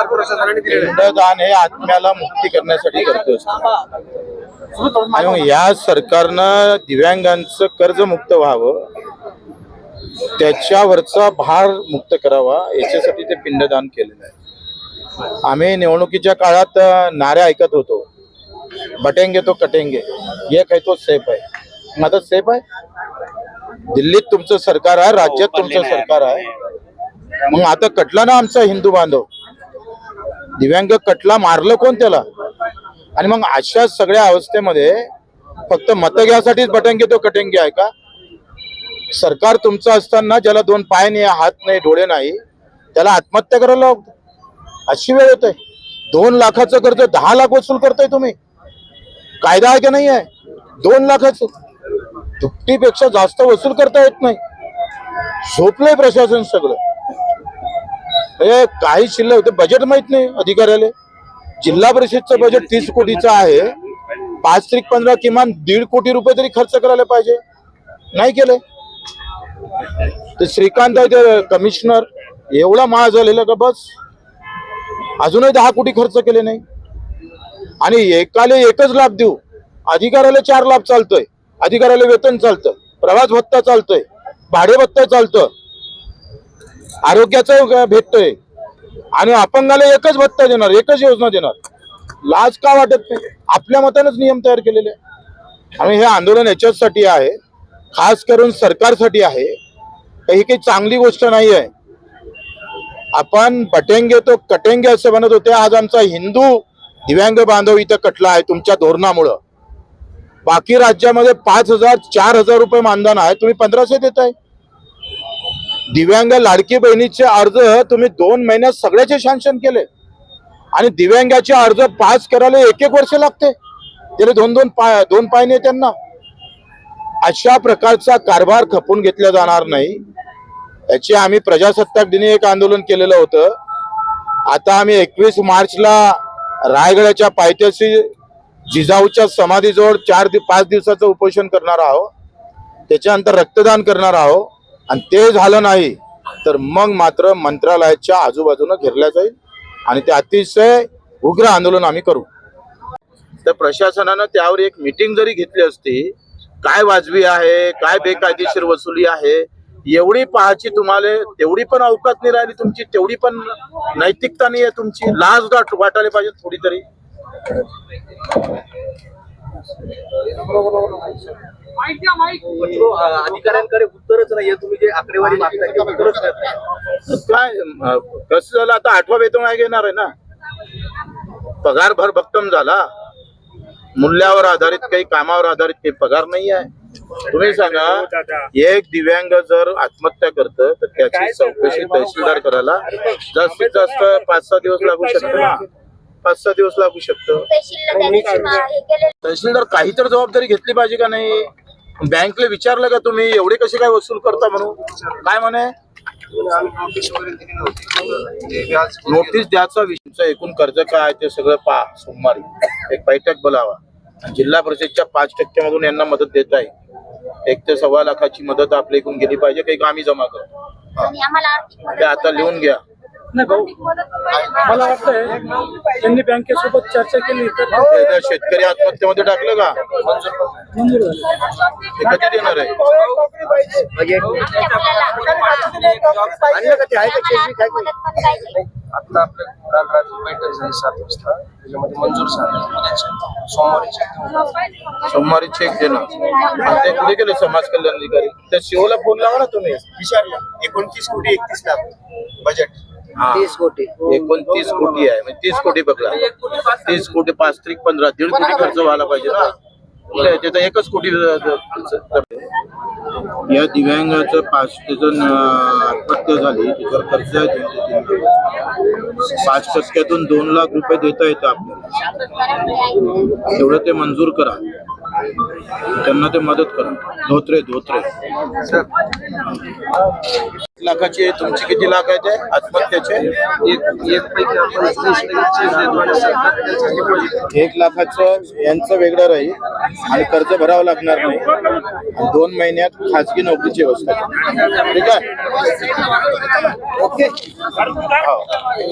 सरकार प्रशासनाने दिलेलं हे आत्म्याला मुक्ती करण्यासाठी करत असतं आणि या सरकारनं दिव्यांगांचं कर्जमुक्त व्हावं त्याच्यावरचा भार मुक्त करावा याच्यासाठी ते पिंडदान केलेलं आहे. आम्ही निवडणुकीच्या काळात नारे ऐकत होतो. बटेंगे तो कटेंगे. एक आहे तो सेफ आहे. मग आता सेफ आहे? दिल्लीत तुमचं सरकार आहे राज्यात तुमचं सरकार आहे. मग आता कटला ना आमचा हिंदू बांधव? दिव्यांग कटला मारलं कोण त्याला? आणि मग अशा सगळ्या अवस्थेमध्ये फक्त मत घ्यासाठीच बटंगे तो कटंगी आहे का सरकार तुमचं असताना ज्याला दोन पाय नाही हात नाही डोळे नाही त्याला आत्महत्या करायला लावतं. अशी वेळ होते. दोन लाखाचं कर्ज दहा लाख वसूल करताय तुम्ही. कायदा आहे की नाही आहे? दोन लाखाचं. दुपटीपेक्षा जास्त वसूल करता येत नाही. झोपलंय प्रशासन सगळं. हे काही शिल्लक होते. बजेट माहीत नाही अधिकाऱ्याला. जिल्हा परिषदचं बजेट तीस कोटीचं आहे. पाच त्रिक पंधरा किमान दीड कोटी रुपये तरी खर्च करायला पाहिजे. नाही केले ते श्रीकांत आहे ते कमिशनर एवढा महाग झालेला का बस? अजूनही दहा कोटी खर्च केले नाही. आणि एकाला एकच लाभ देऊ. अधिकाऱ्याला चार लाभ चालतोय. अधिकाऱ्याला वेतन चालतं. प्रवास भत्ता चालतोय. भाडे भत्ता चालतं. आरोग्याचं भेटतोय. आणि अपंगाला एकच भत्ता देणार एकच योजना देणार. लाज का वाटत नाही? आपल्या मतानच नियम तयार केलेले. आणि हे आंदोलन याच्याचसाठी आहे खास करून सरकारसाठी आहे. ही काही चांगली गोष्ट नाही आहे. आपण पटेंगे तो कटेंगे असं म्हणत होते. आज आमचा हिंदू दिव्यांग बांधव इथं कटला आहे तुमच्या धोरणामुळं. बाकी राज्यामध्ये पाच हजार चार हजार रुपये मानधन आहे. तुम्ही पंधराशे देताय. दिव्यांग लाडकी बहिणीचे अर्ज तुम्ही दोन महिन्यात सगळ्याचे शांशन केले. आणि दिव्यांगाचे अर्ज पास करायला एक एक वर्ष लागते. त्याला दोन दोन पाय दोन पाय नाही त्यांना. अशा प्रकारचा कारभार खपून घेतला जाणार नाही. याचे आम्ही प्रजासत्ताक दिनी एक आंदोलन केलेलं होतं. आता आम्ही एकवीस मार्चला रायगडाच्या पायथ्याशी जिजाऊच्या समाधीजवळ चार दि पाच दिवसाचं उपोषण करणार आहोत. त्याच्यानंतर रक्तदान करणार आहोत. आणि ते झालं नाही तर मग मात्र मंत्रालयाच्या आजूबाजूनं घेरल्या जाईल आणि ते अतिशय उग्र आंदोलन आम्ही करू. तर प्रशासनानं त्यावर एक मिटिंग जरी घेतली असती काय वाजवी आहे काय बेकायदेशीर वसुली आहे एवढी पाहायची तुम्हाला तेवढी पण अवकाश नाही राहिली तुमची तेवढी पण नैतिकता नाही आहे तुमची. लाज वाटायला पाहिजे थोडी तरी अधिकाऱ्यांकडे उत्तरच नाहीये. तुम्ही जे आकडेवारी मागताय उत्तरच काय कसं झालं? आता आठवा वेतन आयोग येणार आहे ना? पगार भर भक्कम झाला. मूल्यावर आधारित काही कामावर आधारित काही पगार नाही आहे तुम्ही सांगा एक दिव्यांग जर आत्महत्या करत तर त्याची चौकशी तहसीलदार करायला जास्तीत जास्त पाच सहा दिवस लागू शकतो ना? पाच सहा दिवस लागू शकतं. तहसीलदार काही तर जबाबदारी घेतली पाहिजे का नाही? बँकला विचारलं का तुम्ही? एवढे कसे काय वसूल करता म्हणून? काय म्हणे? नोटीस द्यायचा विषयचा एकूण कर्ज काय आहे ते सगळं पहा. सोमवारी एक बैठक बोलावा. जिल्हा परिषदच्या पाच टक्क्यामधून यांना मदत देत आहे. एक ते सव्वा लाखाची मदत आपल्या इकडून गेली पाहिजे काही आम्ही जमा मदत ते आता लिहून घ्या. नाही भाऊ मला वाटतंय त्यांनी बँकेसोबत चर्चा केली तर ते त्या शेतकरी आत्महत्येमध्ये टाकलं का? मंजूर झाली. ते कधी देणार आहे. आणलं का ते आहे चेक काय आता आपल्या काल रात्री बैठक झाली सात वाजता. त्याच्यामध्ये मंजूर झालं. उद्याच्या सोमवारी घेऊन सोमवारी चेक देणार. आणि ते कुठे गेले समाज कल्याण अधिकारी? त्या शिवला फोन लावा ना तुम्ही. विचारलं. एकोणतीस कोटी एकतीस लाख. बजेट. हा. एकोणतीस कोटी आहे. म्हणजे तीस कोटी पकडा. तीस कोटी पाच त्रिक पंधरा. दीड कोटी खर्च व्हायला पाहिजे ना. ते- त्याचं एकच कोटी ज- ज- या दिव्यांगाचं पाच त्याचं आत्महत्या झाली. त्याच्यावर खर्च आहे दोन ते तीन लाख. पाच टक्क्यातून दोन लाख रुपये देता येतं आपल्याला. तेवढं ते मंजूर करा. त्यांना ते मदत करा. धोत्रे धोत्रे. लाखाची तुमची किती लाख आहे ते? आत्महत्याचे? एक लाखाचं यांचं वेगळं राहील आणि कर्ज भरावं लागणार नाही. दोन महिन्यात खाजगी नोकरीची व्यवस्था. ठीक आहे? ओके. हो.